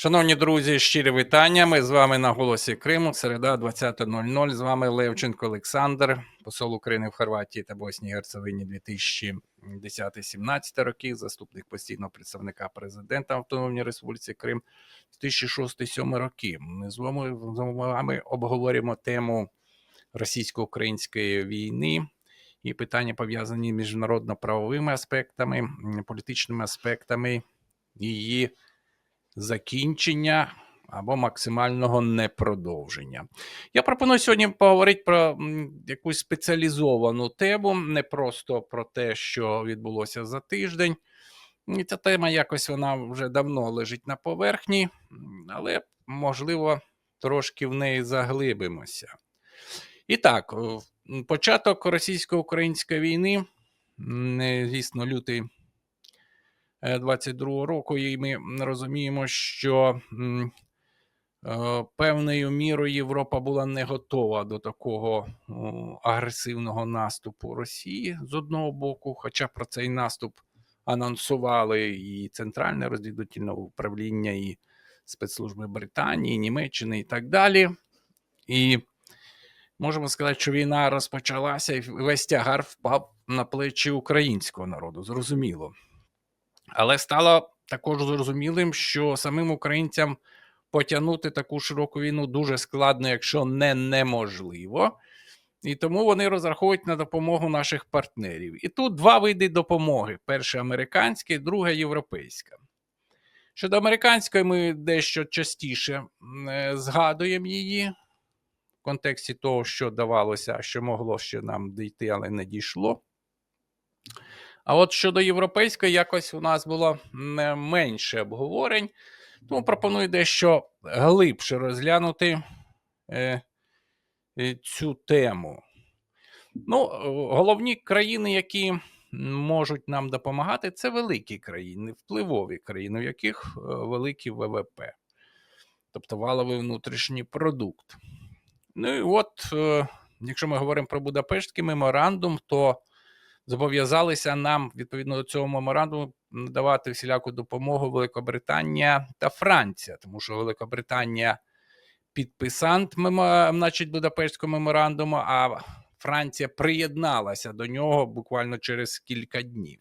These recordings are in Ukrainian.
Шановні друзі, щирі вітання. Ми з вами на голосі Криму. Середа 20.00. З вами Левченко Олександр, посол України в Хорватії та Боснії і Герцевині 2010-17 років, заступник постійного представника президента Автономної Республіки Крим 2006-2007 років. Ми з вами обговорюємо тему російсько-української війни і питання пов'язані з міжнародно-правовими аспектами, політичними аспектами її закінчення або максимального непродовження. Я пропоную сьогодні поговорити про якусь спеціалізовану тему, не просто про те, що відбулося за тиждень. І ця тема якось вона вже давно лежить на поверхні, але, можливо, трошки в неї заглибимося. І так, початок російсько-української війни, звісно, лютий е, 22-го року, і ми розуміємо, що е, певною мірою Європа була не готова до такого агресивного наступу Росії з одного боку, хоча про цей наступ анонсували і Центральне розвідувальне управління, і спецслужби Британії, Німеччини і так далі. І можемо сказати, що війна розпочалася, і весь тягар впав на плечі українського народу, зрозуміло. Але стало також зрозумілим, що самим українцям потягнути таку широку війну дуже складно, якщо не неможливо. І тому вони розраховують на допомогу наших партнерів. І тут два види допомоги: перша американська, і друга європейська. Щодо американської, ми дещо частіше е, згадуємо її в контексті того, що давалося, що могло ще нам дійти, але не дійшло. А от щодо європейської, якось у нас було м, менше обговорень, тому пропоную дещо глибше розглянути е, е, цю тему. Ну, головні країни, які можуть нам допомагати, це великі країни, впливові країни, у яких е, великі ВВП, тобто валовий внутрішній продукт. Ну і от, е, якщо ми говоримо про Будапештський меморандум, то зобов'язалися нам відповідно до цього меморандуму надавати всіляку допомогу Великобританія та Франція, тому що Великобританія підписант значить, Будапештського меморандуму, а Франція приєдналася до нього буквально через кілька днів.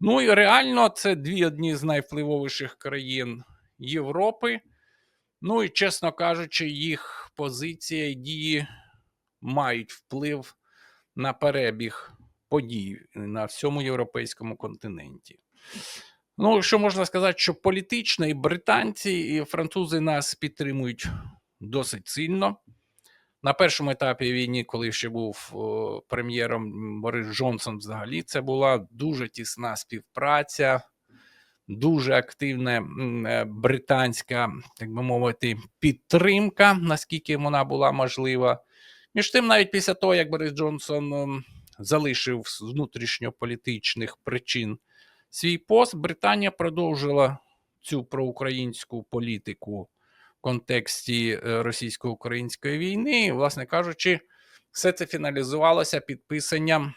Ну і реально це дві одні з найвпливовіших країн Європи. Ну і, чесно кажучи, їх позиція і дії мають вплив на перебіг подій на всьому європейському континенті. Ну, що можна сказати, що політично і британці, і французи нас підтримують досить сильно. На першому етапі війни, коли ще був прем'єром Борис Джонсон, взагалі це була дуже тісна співпраця, дуже активна е, британська, так би мовити, підтримка, наскільки вона була можлива. Між тим, навіть після того, як Борис Джонсон м, залишив з внутрішньополітичних причин свій пост, Британія продовжила цю проукраїнську політику в контексті е, російсько-української війни. І, власне кажучи, все це фіналізувалося підписанням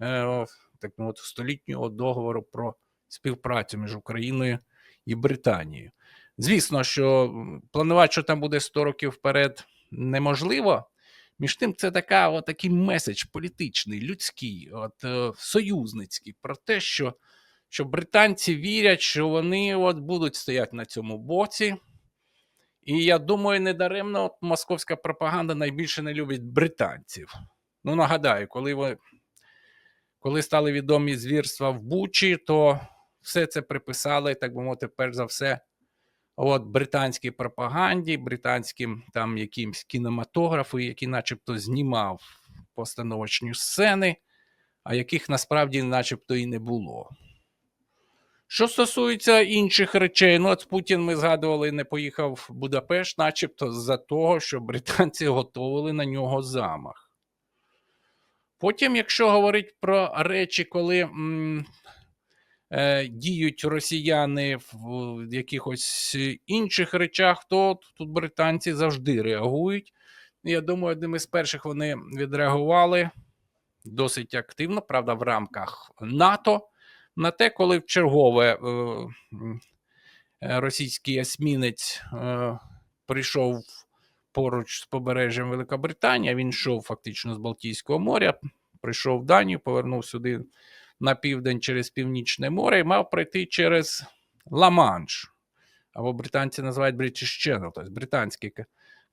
е, так мовити, столітнього договору про співпрацю між Україною і Британією. Звісно, що планувати, що там буде 100 років вперед, неможливо. Між тим, це така, такий меседж політичний, людський, от, е, союзницький про те, що, що британці вірять, що вони от, будуть стояти на цьому боці. І я думаю, недаремно московська пропаганда найбільше не любить британців. Ну, нагадаю, коли, ви, коли стали відомі звірства в Бучі, то все це приписали, так би мовити, перш за все, от британській пропаганді, британським там якимсь кінематографу, який начебто знімав постановочні сцени, а яких насправді начебто і не було. Що стосується інших речей, ну от Путін ми згадували, не поїхав в Будапешт, начебто за того, що британці готували на нього замах. Потім, якщо говорити про речі, коли е, діють росіяни в, якихось інших речах, то тут британці завжди реагують. Я думаю, одним із перших вони відреагували досить активно, правда, в рамках НАТО, на те, коли в чергове е, е, російський есмінець прийшов поруч з побережжям Великобританії. Він йшов фактично з Балтійського моря, прийшов в Данію, повернув сюди на південь через Північне море і мав пройти через Ла-Манш. Або британці називають British Channel, тобто британський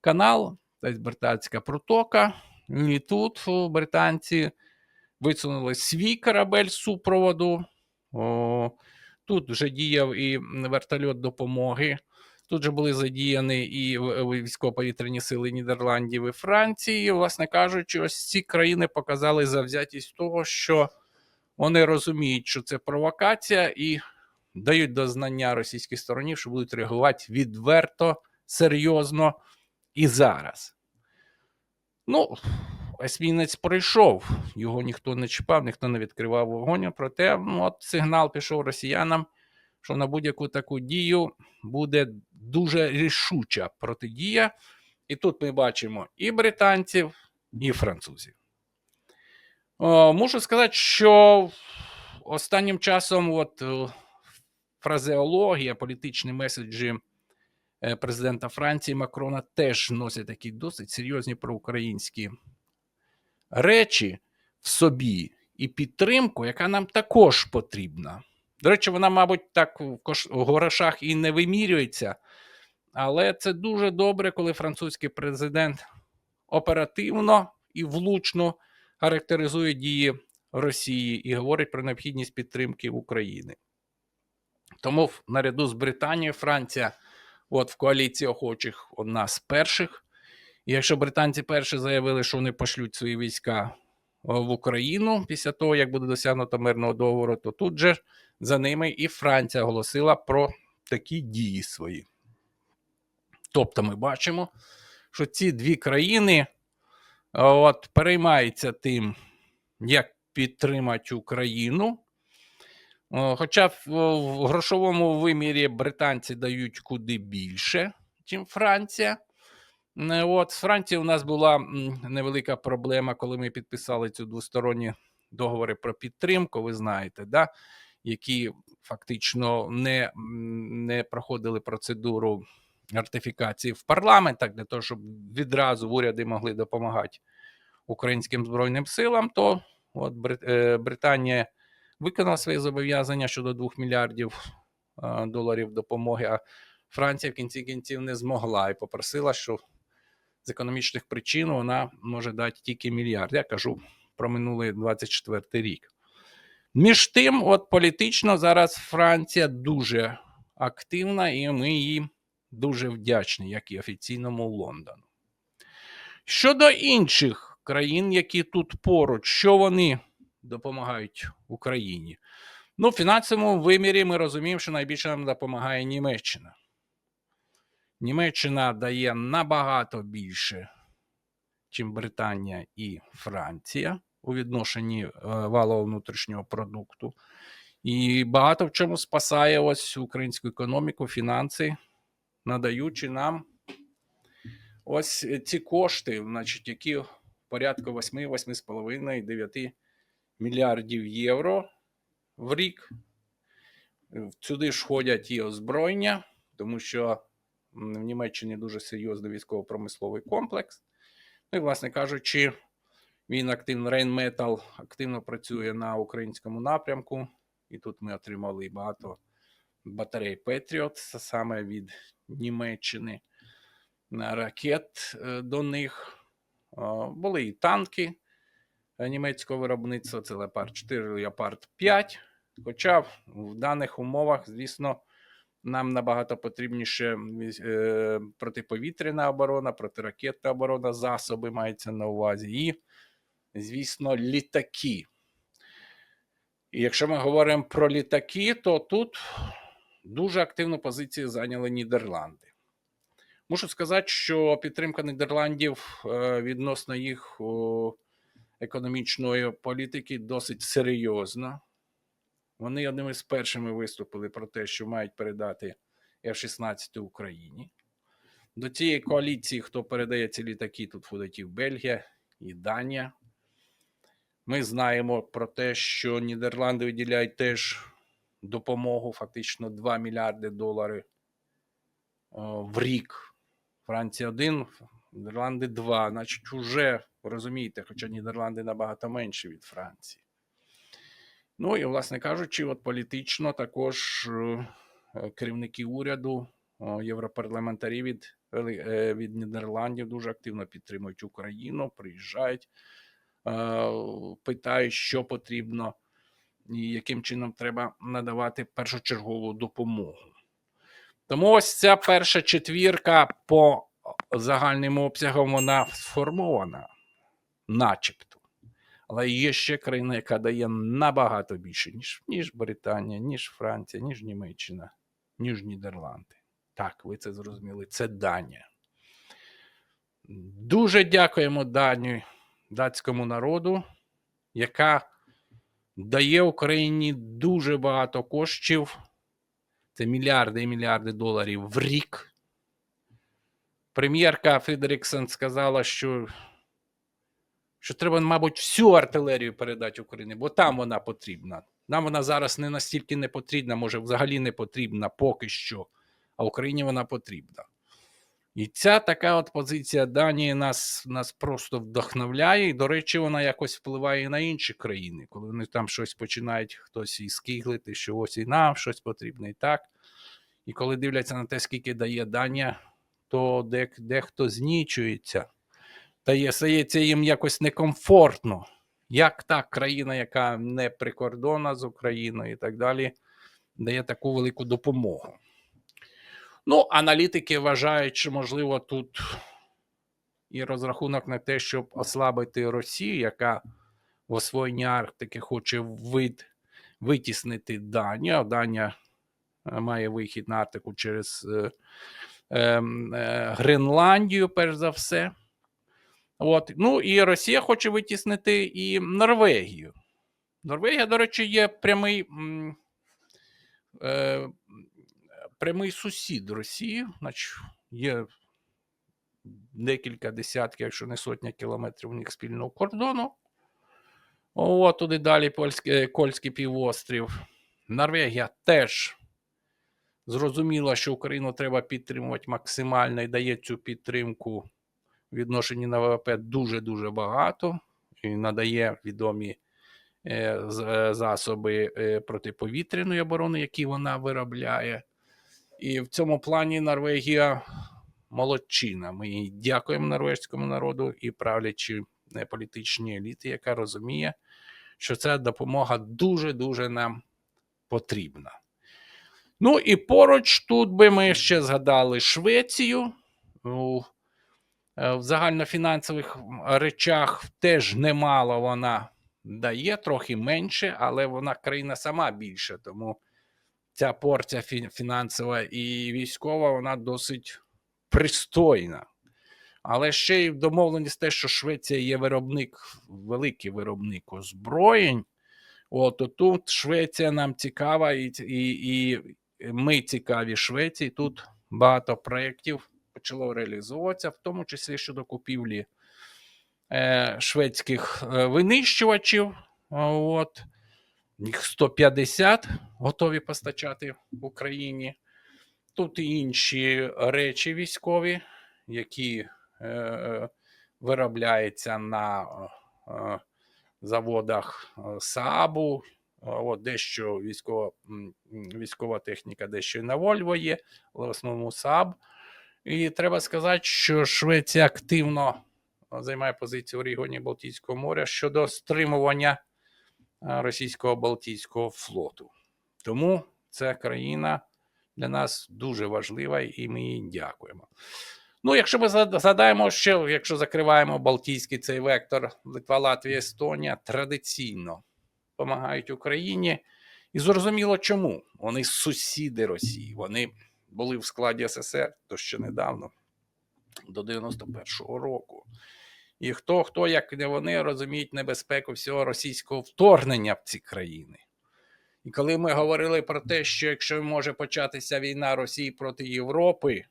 канал, тобто британська протока. І тут британці висунули свій корабель супроводу. О, тут вже діяв і вертольот допомоги. Тут же були задіяні і військово-повітряні сили Нідерландів і Франції. Власне кажучи, ось ці країни показали завзятість того, що вони розуміють, що це провокація, і дають до знання російській стороні, що будуть реагувати відверто, серйозно і зараз. Ну, есмінець пройшов, його ніхто не чіпав, ніхто не відкривав вогонь. Проте ну, от сигнал пішов росіянам, що на будь-яку таку дію буде дуже рішуча протидія. І тут ми бачимо і британців, і французів. О, мушу сказати, що останнім часом от, е, фразеологія, політичні меседжі е, президента Франції Макрона теж носять такі досить серйозні проукраїнські речі в собі і підтримку, яка нам також потрібна. До речі, вона, мабуть, так в грошах і не вимірюється, але це дуже добре, коли французький президент оперативно і влучно характеризує дії Росії і говорить про необхідність підтримки України. Тому наряду з Британією Франція от в коаліції охочих одна з перших. І якщо британці перші заявили, що вони пошлють свої війська в Україну після того, як буде досягнуто мирного договору, то тут же за ними і Франція оголосила про такі дії свої. Тобто ми бачимо, що ці дві країни е, от, переймаються тим, як підтримати Україну. Хоча в, грошовому вимірі британці дають куди більше, ніж Франція. Е, От з Францією у нас була невелика проблема, коли ми підписали цю двосторонні договори про підтримку. Ви знаєте, да? які фактично не, не проходили процедуру ратифікації в парламентах для того, щоб відразу уряди могли допомагати українським збройним силам. То от е, Британія виконала свої зобов'язання щодо 2 мільярдів е, доларів допомоги. А Франція в кінці кінців не змогла і попросила, що з економічних причин вона може дати тільки мільярд. Я кажу про минулий 24 рік. Між тим, от політично зараз Франція дуже активна, і ми їй дуже вдячні, як і офіційному Лондону. Щодо інших країн, які тут поруч, що вони допомагають Україні? Ну, в фінансовому вимірі ми розуміємо, що найбільше нам допомагає Німеччина. Німеччина дає набагато більше, ніж Британія і Франція у відношенні е, валового внутрішнього продукту. І багато в чому спасає ось українську економіку, фінанси, надаючи нам ось ці кошти, значить, які порядку 8, 8,5, 9 мільярдів євро в рік. Сюди ж входять і озброєння, тому що в Німеччині дуже серйозний військово-промисловий комплекс. Ну і, власне кажучи, він активно Rheinmetall активно працює на українському напрямку. І тут ми отримали багато батарей Patriot, саме від Німеччини, ракет е, до них. Е, Були і танки е, німецького виробництва, це Leopard 4, Leopard 5. Хоча в даних умовах, звісно, нам набагато потрібніше протиповітряна оборона, протиракетна оборона, засоби мається на увазі. І, звісно, літаки. І якщо ми говоримо про літаки, то тут дуже активну позицію зайняли Нідерланди. Мушу сказати, що підтримка Нідерландів е, відносно їх економічної політики досить серйозна. Вони одними з першими виступили про те, що мають передати F-16 Україні. До цієї коаліції, хто передає ці літаки, тут входить Бельгія, і Данія. Ми знаємо про те, що Нідерланди виділяють теж допомогу, фактично 2 мільярди доларів в рік. Франція 1, Нідерланди 2. Значить, уже розумієте, хоча Нідерланди набагато менші від Франції. Ну і, власне кажучи, от політично також е, е, керівники уряду, європарламентарі від, е, від Нідерландів дуже активно підтримують Україну, приїжджають, е, питають, що потрібно і яким чином треба надавати першочергову допомогу. Тому ось ця перша четвірка по загальним обсягам вона сформована, начебто. Але є ще країна, яка дає набагато більше, ніж, ніж Британія, ніж Франція, ніж Німеччина, ніж Нідерланди. Так, ви це зрозуміли. Це Данія. Дуже дякуємо Данію, датському народу, яка дає Україні дуже багато коштів. Це мільярди і мільярди доларів в рік. Прем'єрка Фредеріксон сказала, що, що треба, мабуть, всю артилерію передати Україні, бо там вона потрібна. Нам вона зараз не настільки не потрібна, може, взагалі не потрібна поки що, а Україні вона потрібна. І ця така от позиція Данії нас, нас просто вдохновляє. І, до речі, вона якось впливає і на інші країни, коли вони там щось починають хтось і скиглити, що ось і нам щось потрібно і так. І коли дивляться на те, скільки дає Данія, то де, дехто знічується. Та є, стається їм якось некомфортно. Як та країна, яка не прикордонна з Україною і так далі, дає таку велику допомогу. Ну, аналітики вважають, що можливо тут і розрахунок на те, щоб ослабити Росію, яка в освоєнні Арктики хоче вид, витіснити Данію. а Данія е, має вихід на Арктику через е, е, е, Гренландію, перш за все. От. Ну і Росія хоче витіснити і Норвегію. Норвегія, до речі, є прямий. Е, прямий сусід Росії, значить, є декілька десятків, якщо не сотня кілометрів у них спільного кордону. О, туди далі Польський, Кольський півострів. Норвегія теж зрозуміла, що Україну треба підтримувати максимально і дає цю підтримку в відношенні на ВВП дуже-дуже багато і надає відомі е, е, засоби е, протиповітряної оборони, які вона виробляє. І в цьому плані Норвегія молодчина. Ми дякуємо норвезькому народу і правлячій е, політичній еліті, яка розуміє, що ця допомога дуже-дуже нам потрібна. Ну і поруч тут би ми ще згадали Швецію. Е, в загальнофінансових речах теж немало вона дає, трохи менше, але вона країна сама більша, тому ця порція фінансова і військова, вона досить пристойна. Але ще й домовленість те, що Швеція є виробник, великий виробник озброєнь. От тут Швеція нам цікава, і, і, і ми цікаві Швеції. Тут багато проєктів почало реалізовуватися, в тому числі щодо купівлі е, шведських е, винищувачів. От. Їх 150 готові постачати Україні. Тут і інші речі військові, які е, виробляються на е, заводах е, СААБу. От дещо військова, військова техніка, дещо і на Вольво є, але в основному СААБ. І треба сказати, що Швеція активно е, займає позицію в регіоні Балтійського моря щодо стримування е, російського Балтійського флоту. Тому ця країна для нас дуже важлива, і ми їй дякуємо. Ну, якщо ми згадаємо, ще, якщо закриваємо Балтійський цей вектор, Литва, Латвія, Естонія традиційно допомагають Україні. І зрозуміло, чому. Вони сусіди Росії, вони були в складі СССР то ще недавно, до 91-го року. І хто, хто, як не вони, розуміють небезпеку всього російського вторгнення в ці країни. І коли ми говорили про те, що якщо може початися війна Росії проти Європи,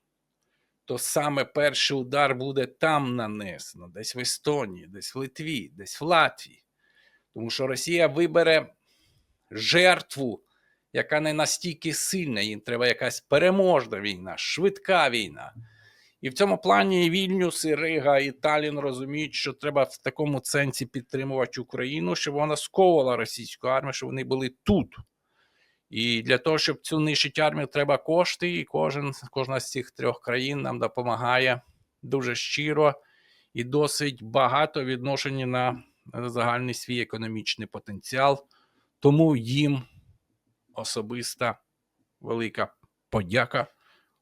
то саме перший удар буде там нанесено, десь в Естонії, десь в Литві, десь в Латвії. Тому що Росія вибере жертву яка не настільки сильна, їм треба якась переможна війна, швидка війна. І в цьому плані Вільнюс, і Рига, і Талін розуміють, що треба в такому сенсі підтримувати Україну, щоб вона сковувала російську армію, щоб вони були тут. І для того, щоб цю нищити армію, треба кошти, і кожен, кожна з цих трьох країн нам допомагає дуже щиро і досить багато відношені на загальний свій економічний потенціал. Тому їм особиста велика подяка,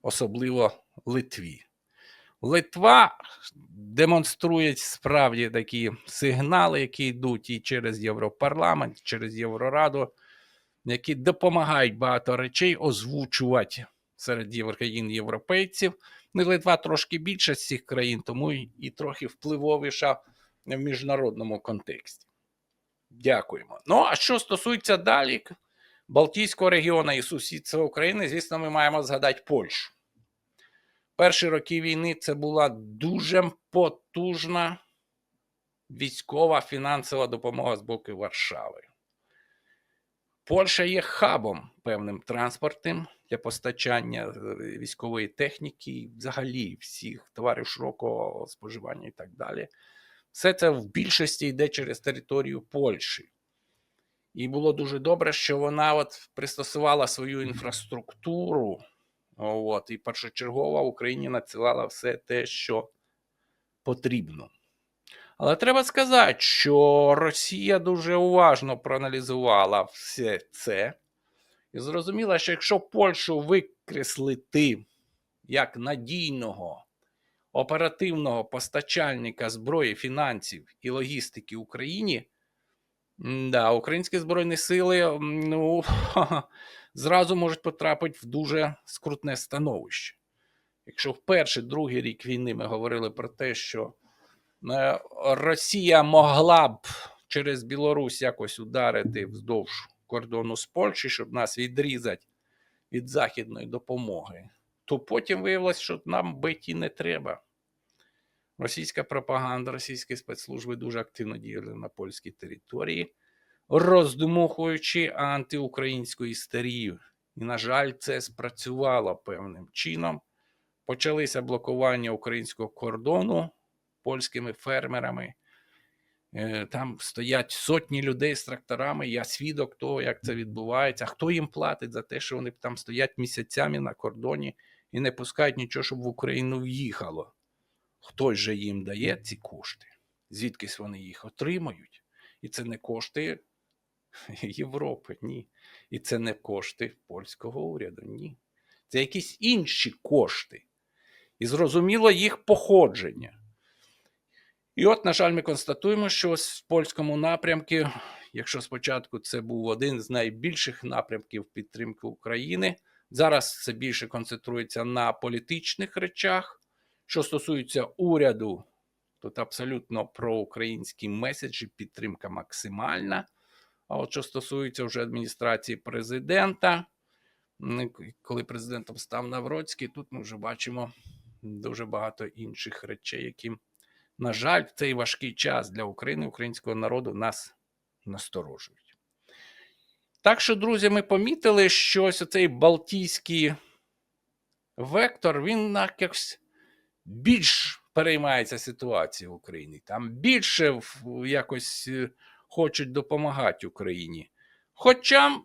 особливо Литві. Литва демонструє справді такі сигнали, які йдуть і через Європарламент, і через Єврораду, які допомагають багато речей озвучувати серед країн європейців. Ну, Литва трошки більше з цих країн, тому і і трохи впливовіша в міжнародному контексті. Дякуємо. Ну, а що стосується далі Балтійського регіону і сусідства України, звісно, ми маємо згадати Польщу. Перші роки війни це була дуже потужна військова фінансова допомога з боку Варшави. Польща є хабом певним транспортним для постачання е, військової техніки, і взагалі всіх товарів широкого споживання і так далі. Все це в більшості йде через територію Польщі. І було дуже добре, що вона от пристосувала свою інфраструктуру. От, і першочергово Україні надсилала все те, що потрібно. Але треба сказати, що Росія дуже уважно проаналізувала все це і зрозуміла, що якщо Польщу викреслити як надійного оперативного постачальника зброї, фінансів і логістики Україні, да, українські збройні сили ну, зразу можуть потрапити в дуже скрутне становище. Якщо в перший, другий рік війни ми говорили про те, що е, Росія могла б через Білорусь якось ударити вздовж кордону з Польщі, щоб нас відрізати від західної допомоги, то потім виявилось, що нам биті не треба. Російська пропаганда, російські спецслужби дуже активно діяли на польській території, роздмухуючи антиукраїнську істерію. І, на жаль, це спрацювало певним чином. Почалися блокування українського кордону польськими фермерами. Е, Там стоять сотні людей з тракторами. Я свідок того, як це відбувається. Хто їм платить за те, що вони там стоять місяцями на кордоні і не пускають нічого, щоб в Україну в'їхало? Хтось же їм дає ці кошти, звідкись вони їх отримають. І це не кошти Європи, ні. І це не кошти польського уряду, ні. Це якісь інші кошти. І зрозуміло їх походження. І от, на жаль, ми констатуємо, що ось в польському напрямку, якщо спочатку це був один з найбільших напрямків підтримки України, зараз це більше концентрується на політичних речах. Що стосується уряду, тут абсолютно проукраїнські меседжі, підтримка максимальна. А от що стосується вже адміністрації президента, коли президентом став Навроцький, тут ми вже бачимо дуже багато інших речей, які, на жаль, в цей важкий час для України, українського народу нас насторожують. Так що, друзі, ми помітили, що ось цей Балтійський вектор, він якось більш переймається ситуацією в Україні. Там більше якось е, хочуть допомагати Україні. Хоча,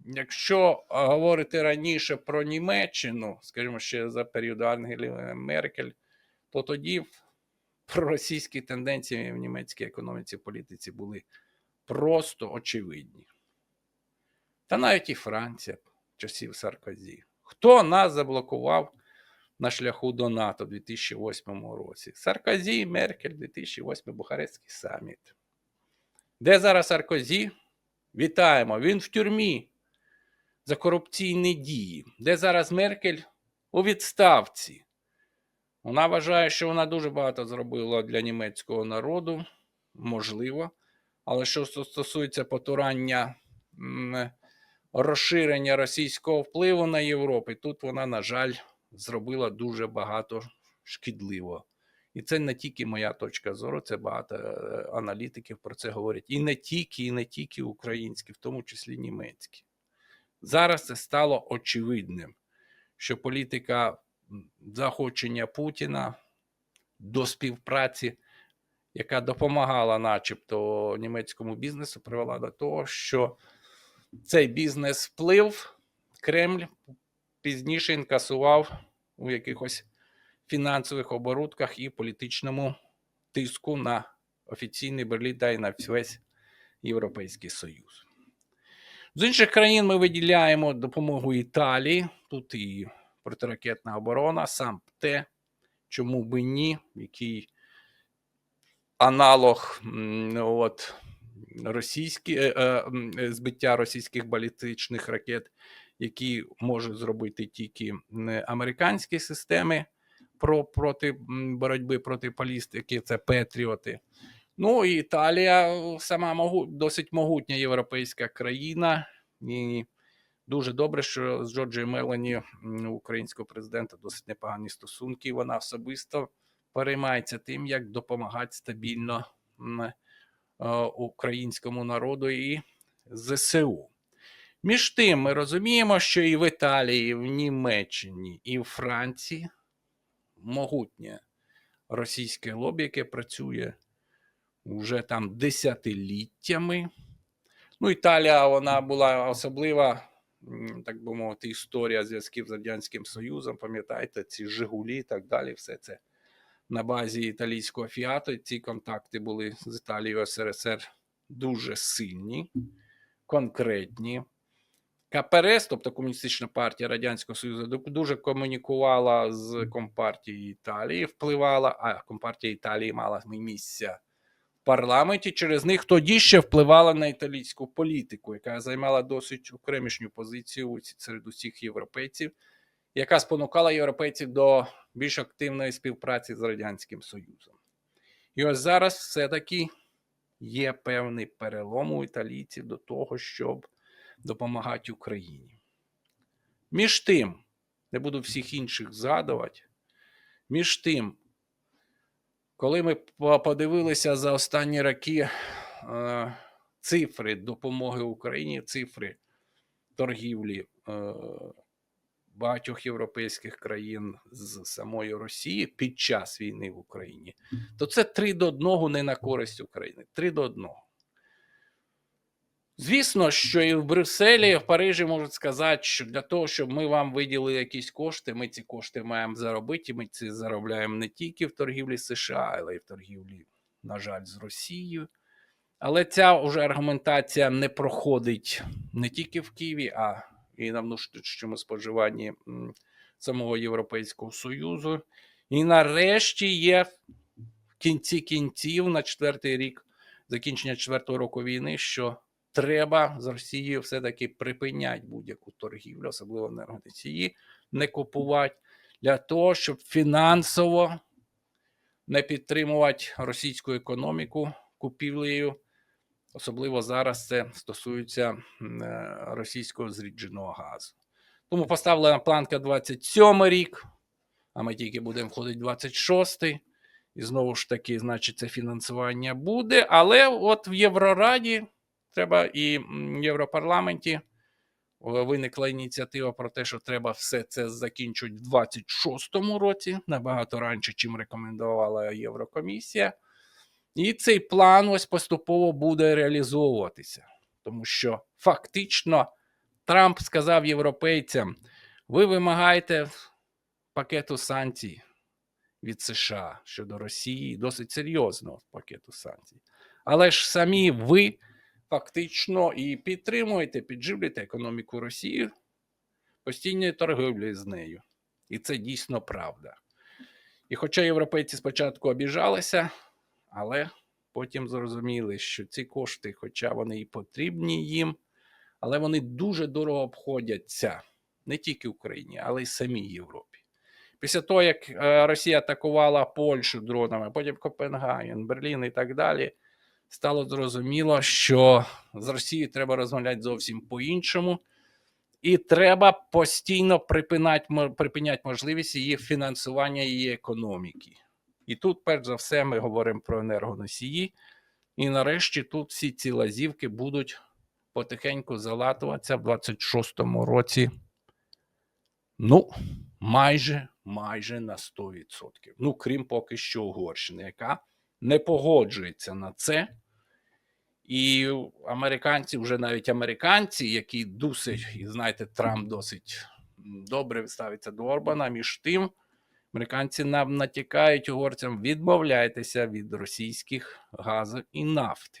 якщо говорити раніше про Німеччину, скажімо, ще за періоду Ангелі Меркель, то тоді проросійські тенденції в німецькій економіці політиці були просто очевидні. Та навіть і Франція часів Саркозі. Хто нас заблокував на шляху до НАТО у 2008 році? Саркозі, Меркель, 2008 Бухарестський саміт. Де зараз Саркозі? Вітаємо! Він в тюрмі за корупційні дії. Де зараз Меркель? У відставці. Вона вважає, що вона дуже багато зробила для німецького народу, можливо. Але що стосується потурання розширення російського впливу на Європу, тут вона, на жаль, зробила дуже багато шкідливого. І це не тільки моя точка зору, це багато е, аналітиків про це говорять. І не тільки, і не тільки українські, в тому числі німецькі. Зараз це стало очевидним, що політика м, заохочення Путіна до співпраці, яка допомагала, начебто, німецькому бізнесу, привела до того, що цей бізнес вплив Кремль пізніше інкасував у якихось фінансових оборудках і політичному тиску на офіційний Берлін та й на весь Європейський Союз. З інших країн ми виділяємо допомогу Італії. Тут і протиракетна оборона, сам те, чому би ні, який аналог от, російські, е, е, збиття російських балістичних ракет, які можуть зробити тільки американські системи про, проти боротьби проти балістики, це Петріоти. Ну і Італія е, сама могу, досить могутня європейська країна. І дуже добре, що з Джорджією Мелані, українського президента, досить непогані стосунки. Вона особисто переймається тим, як допомагати стабільно е, українському народу і ЗСУ. Між тим, ми розуміємо, що і в Італії, і в Німеччині, і в Франції могутнє російське лобі, яке працює вже там десятиліттями. Ну, Італія вона була особлива, так би мовити, історія зв'язків з Радянським Союзом. Пам'ятаєте, ці Жигулі і так далі, все це на базі італійського фіату. Ці контакти були з Італією СРСР дуже сильні, конкретні. КПРС, тобто Комуністична партія Радянського Союзу, дуже комунікувала з Компартією Італії, впливала, а Компартія Італії мала місця в парламенті. Через них тоді ще впливала на італійську політику, яка займала досить окремішню позицію серед усіх європейців, яка спонукала європейців до більш активної співпраці з Радянським Союзом. І ось зараз все-таки є певний перелом у італійців до того, щоб допомагати Україні. Між тим, не буду всіх інших згадувати, між тим, коли ми подивилися за останні роки е, цифри допомоги Україні, цифри торгівлі е, багатьох європейських країн з самої Росії під час війни в Україні, то це 3 до 1 не на користь України. 3 до 1. Звісно, що і в Брюсселі, і в Парижі можуть сказати, що для того, щоб ми вам виділили якісь кошти, ми ці кошти маємо заробити. і Ми ці заробляємо не тільки в торгівлі США, але й в торгівлі, на жаль, з Росією. Але ця вже аргументація не проходить не тільки в Києві, а і на внутрішньому споживанні самого Європейського Союзу. І нарешті є в кінці кінців на четвертий рік закінчення четвертого року війни, що треба з Росією все-таки припиняти будь-яку торгівлю, особливо енергоносії, не купувати для того, щоб фінансово не підтримувати російську економіку купівлею. Особливо зараз це стосується е, російського зрідженого газу. Тому поставлена планка 27 рік, а ми тільки будемо входити 26-й. І знову ж таки, значить, це фінансування буде. Але от в Єврораді треба і в Європарламенті виникла ініціатива про те, що треба все це закінчити в 26-му році, набагато раніше, чим рекомендувала Єврокомісія. І цей план ось поступово буде реалізовуватися, тому що фактично Трамп сказав європейцям: ви вимагаєте пакету санкцій від США щодо Росії, досить серйозного пакету санкцій. Але ж самі ви фактично і підтримуєте, підживлюєте економіку Росії постійною торгівлею з нею. І це дійсно правда. І хоча європейці спочатку обіжалися, але потім зрозуміли, що ці кошти, хоча вони і потрібні їм, але вони дуже дорого обходяться не тільки Україні, але й самій Європі. Після того, як е, Росія атакувала Польщу дронами, потім Копенгаген, Берлін і так далі, стало зрозуміло, що з Росією треба розмовляти зовсім по-іншому, і треба постійно припинати, припиняти можливість її фінансування її економіки. І тут, перш за все, ми говоримо про енергоносії. І нарешті тут всі ці лазівки будуть потихеньку залатуватися в 26-му році. Ну, майже, майже на 100%. Ну, крім поки що Угорщини, яка не погоджується на це. І американці, вже навіть американці, які досить, і знаєте, Трамп досить добре ставиться до Орбана, між тим, американці нам натякають угорцям, відмовляйтеся від російських газу і нафти.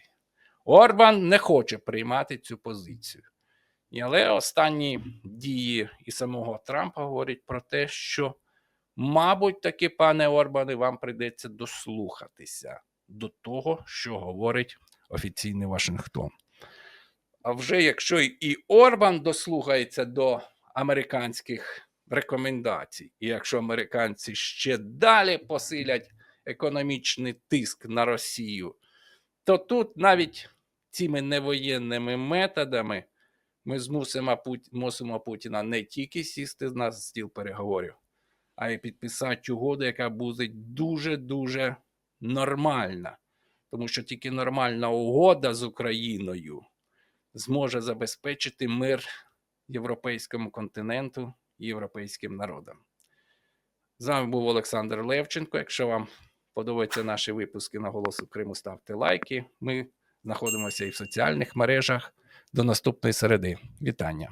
Орбан не хоче приймати цю позицію. Але останні дії і самого Трампа говорять про те, що, мабуть, таки, пане Орбане, вам прийдеться дослухатися до того, що говорить офіційний Вашингтон. А вже якщо і Орбан дослухається до американських рекомендацій, і якщо американці ще далі посилять економічний тиск на Росію, то тут навіть цими невоєнними методами ми змусимо, мусимо Путіна не тільки сісти на стіл переговорів, а й підписати угоду, яка буде дуже-дуже нормальна. Тому що тільки нормальна угода з Україною зможе забезпечити мир європейському континенту і європейським народам. З вами був Олександр Левченко. Якщо вам подобаються наші випуски на голосу Криму, ставте лайки. Ми знаходимося і в соціальних мережах. До наступної середи. Вітання.